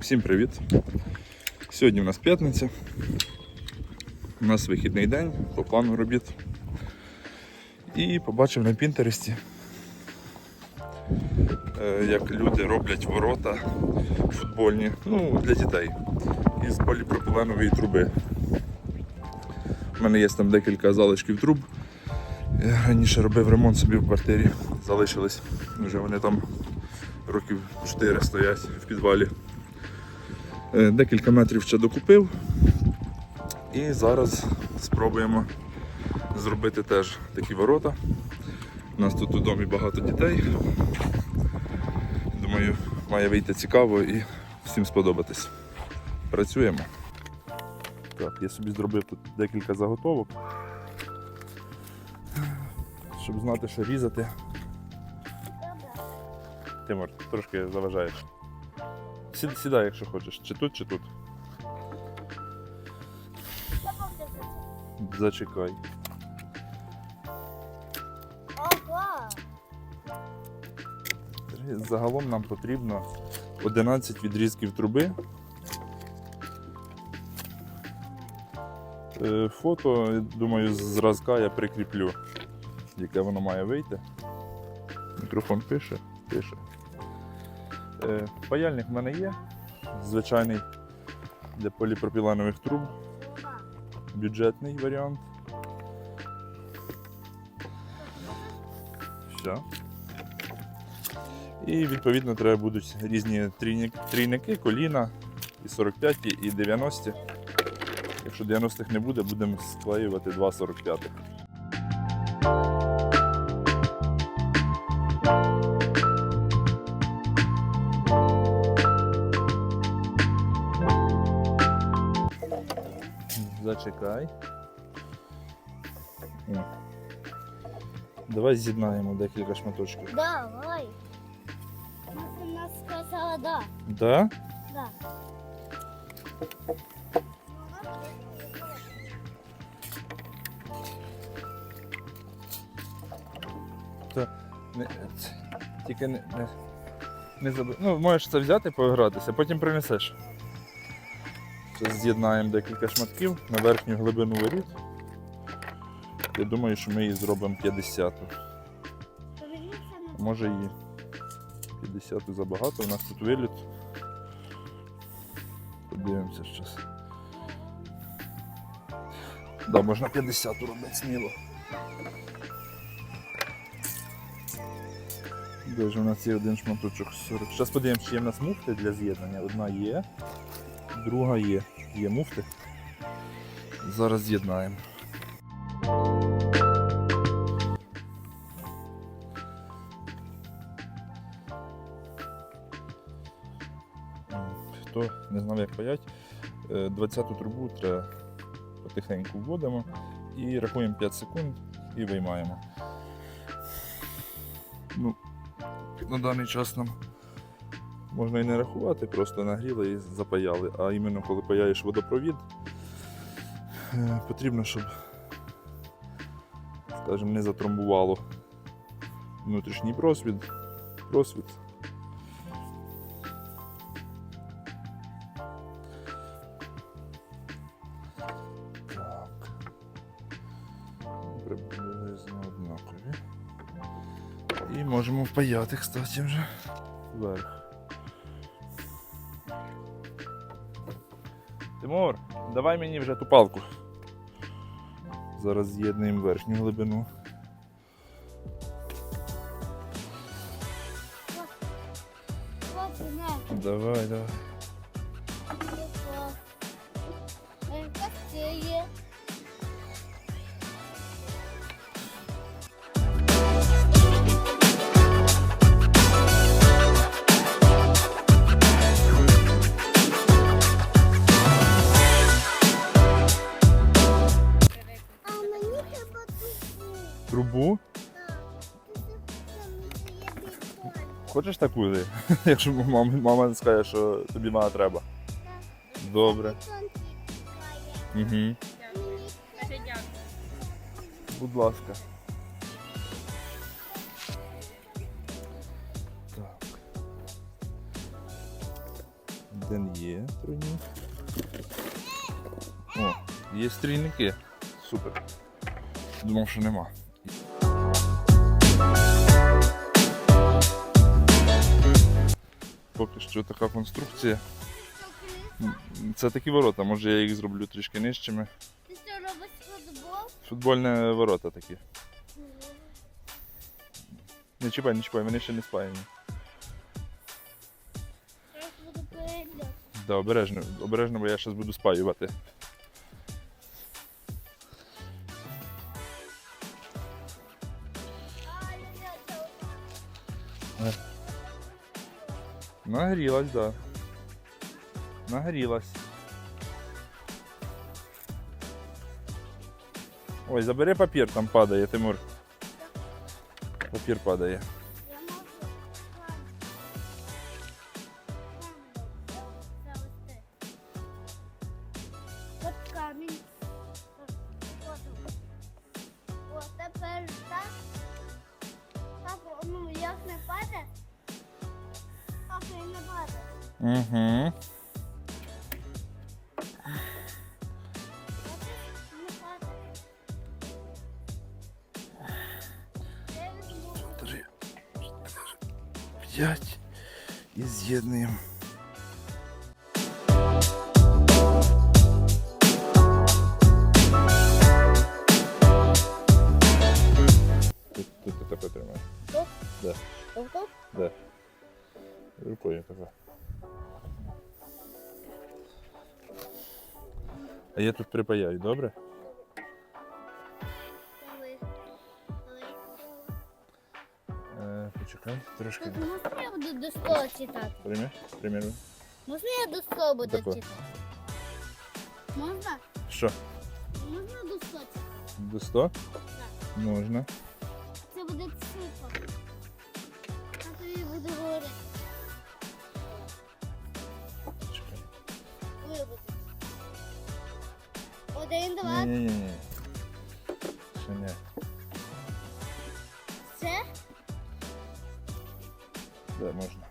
Всім привіт! Сьогодні у нас п'ятниця. У нас вихідний день по плану робіт. І побачив на Пінтересті, е, як люди роблять ворота футбольні, ну, для дітей із поліпропиленової труби. У мене є там декілька залишків труб. Я раніше робив ремонт собі в квартирі, залишились. Вже вони там років 4 стоять в підвалі. Е, Декілька метрів ще докупив. І зараз спробуємо зробити теж такі ворота. У нас тут у домі багато дітей. Думаю, має вийти цікаво і всім сподобатись. Працюємо. Так, я собі зробив тут декілька заготовок, щоб знати, що різати. Тимур, трошки заважаєш. Сі- Сідай, якщо хочеш. Чи тут, чи тут. Зачекай. Ого! Загалом нам потрібно 11 відрізків труби. Е, Фото, думаю, з зразка я прикріплю, яке воно має вийти. Мікрофон пише, пише. Е, паяльник в мене є. Звичайний для поліпропіленових труб. Бюджетний варіант. Все. І відповідно треба будуть різні трійники, коліна і 45, і 90. Якщо 90-х не буде, будемо склеювати 2,45. Зачекай. О. Давай з'єднаємо декілька шматочків. Давай. Она сказала да. Да? Да. Не, ц- тільки не, не, не забудь. Ну, можеш це взяти, погратися, потім принесеш. Зараз з'єднаємо декілька шматків на верхню глибину воріт. Я думаю, що ми її зробимо 50. Повернися Може і 50 забагато. У нас тут виліт. Подивимося щось. Да, можна 50 робити сміло. Де ж у нас є один шматочок 40. Зараз подивимося, чи є в нас муфти для з'єднання. Одна є, друга є. Є муфти. Зараз з'єднаємо. Хто не знав, як паять, 20-ту трубу треба потихеньку вводимо і рахуємо 5 секунд і виймаємо. Ну, на даний час нам можна і не рахувати, просто нагріли і запаяли. А іменно коли паяєш водопровід, е, потрібно, щоб, скажімо, не затромбувало внутрішній просвіт. просвіт. Приблизно однакові. І можемо впаяти, кстати, вже вверх. Тимур, давай мені вже ту палку. Зараз з'єднуємо верхню глибину. Давай, давай. Хочеш таку? Якщо мама, мама скаже, що тобі вона треба. Добре. Угу. Будь ласка. Так. Один є тройник. О, є стрільники. Супер. Думав, що нема. Поки що така конструкція. Це такі ворота, може я їх зроблю трішки нижчими. Ти що робиш футбол? Футбольні ворота такі. Не чіпай, не чіпай, вони ще не спаяні. Да, обережно, обережно, бо я зараз буду спаювати. Нагрілась, да. Нагрілась. Ой, забери папір, там падає, Тимур. Папір падає. Угу. Бачиш, не падає. Я візьму. Три, п'ять і з'єднуємо. А я тут припаяю, добре? Е, почекай, трошки. Можна я буду до слова читати? Прийми, примірно. Можна я до слова буду Тако. читати? Можна? Що? Можна до слова читати? До 100? Можна. Це буде цифра. А тобі буду говорити. Чекай. Вибути. Один, два, Ні, ні, ні. Ще це. Да, можна.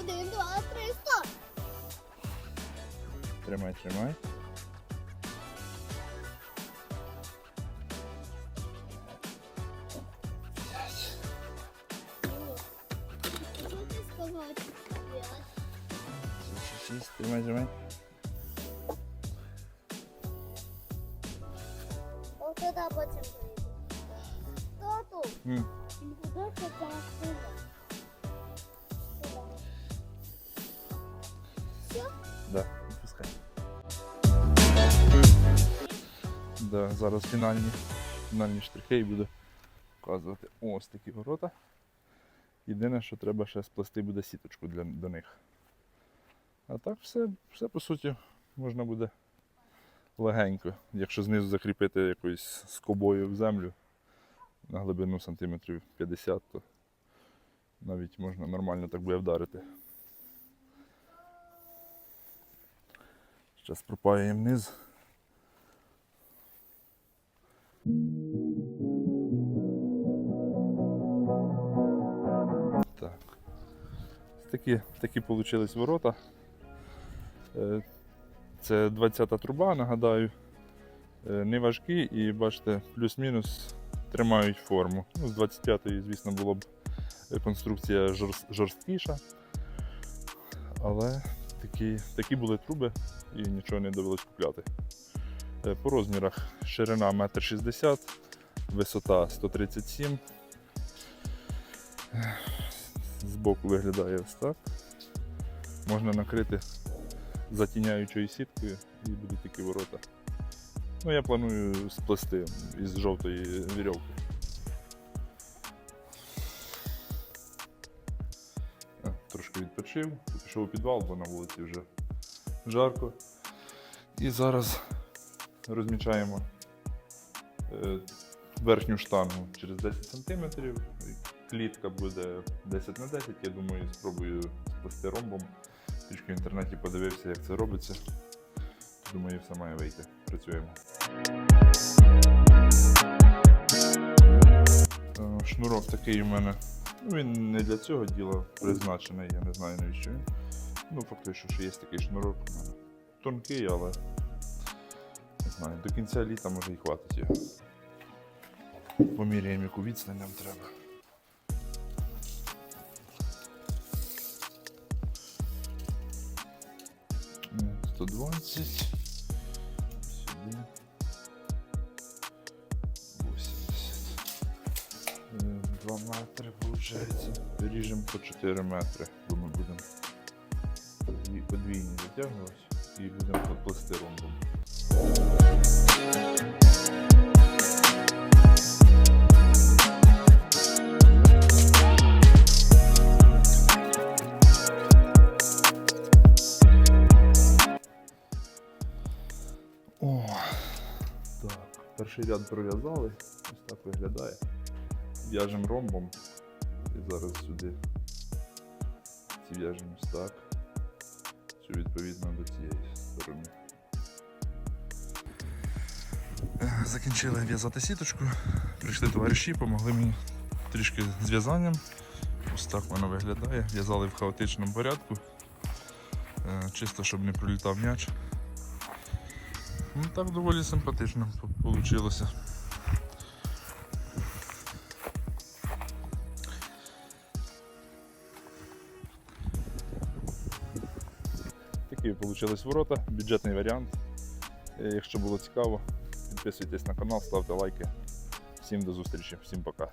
Один, два, три, сто. Тримай, тримай. Що ти сказав? П'ять. Шість, шість, Тримай, тримай. Тату, М. куди це сильно? Все? Да, відпускай. Да, зараз фінальні, фінальні штрихи і буду показувати ось такі ворота. Єдине, що треба ще сплести буде сіточку для, до них. А так все, все по суті можна буде легенько. Якщо знизу закріпити якоюсь скобою в землю на глибину сантиметрів 50, то навіть можна нормально так буде вдарити. Зараз пропаюємо низ. Так. Такі, такі вийшли ворота. Це 20-та труба, нагадаю. Е, Не важкі і бачите, плюс-мінус тримають форму. Ну, з 25-ї, звісно, була б е, конструкція жорст- жорсткіша. Але такі, такі були труби і нічого не довелось купляти. Е, По розмірах ширина 1,60 м, висота 137 Е, Збоку виглядає ось так. Можна накрити затіняючою сіткою і будуть такі ворота. Ну, я планую сплести із жовтої вірьовки. Трошки відпочив, пішов у підвал, бо на вулиці вже жарко. І зараз розмічаємо е, верхню штангу через 10 см. Клітка буде 10 на 10 Я думаю, спробую сплести ромбом. Трішки в інтернеті подивився, як це робиться. Думаю, все має вийти. Працюємо. Е, Шнурок такий у мене. Ну, він не для цього діла призначений, я не знаю навіщо він. Ну, фактично, що є такий шнурок. у мене. Тонкий, але не знаю, до кінця літа може і хватить його. Поміряємо, яку відстань нам треба. 120. Сюди. 80. Е, 2 метри, виходить. Ріжемо по 4 метри, бо ми будемо подві- подвійні витягувати і будемо плести ромбом. Ряд пров'язали. Ось так виглядає. В'яжемо ромбом. І зараз сюди ці в'яжемо так. Цю відповідно до цієї сторони. Закінчили в'язати сіточку. Прийшли товариші, допомогли мені трішки з в'язанням. Ось так воно виглядає. В'язали в хаотичному порядку. Е, Чисто, щоб не пролітав м'яч. Ну так доволі симпатично вийшло. Такі вийшли ворота, бюджетний варіант. Е, Якщо було цікаво, підписуйтесь на канал, ставте лайки. Всім до зустрічі, всім пока.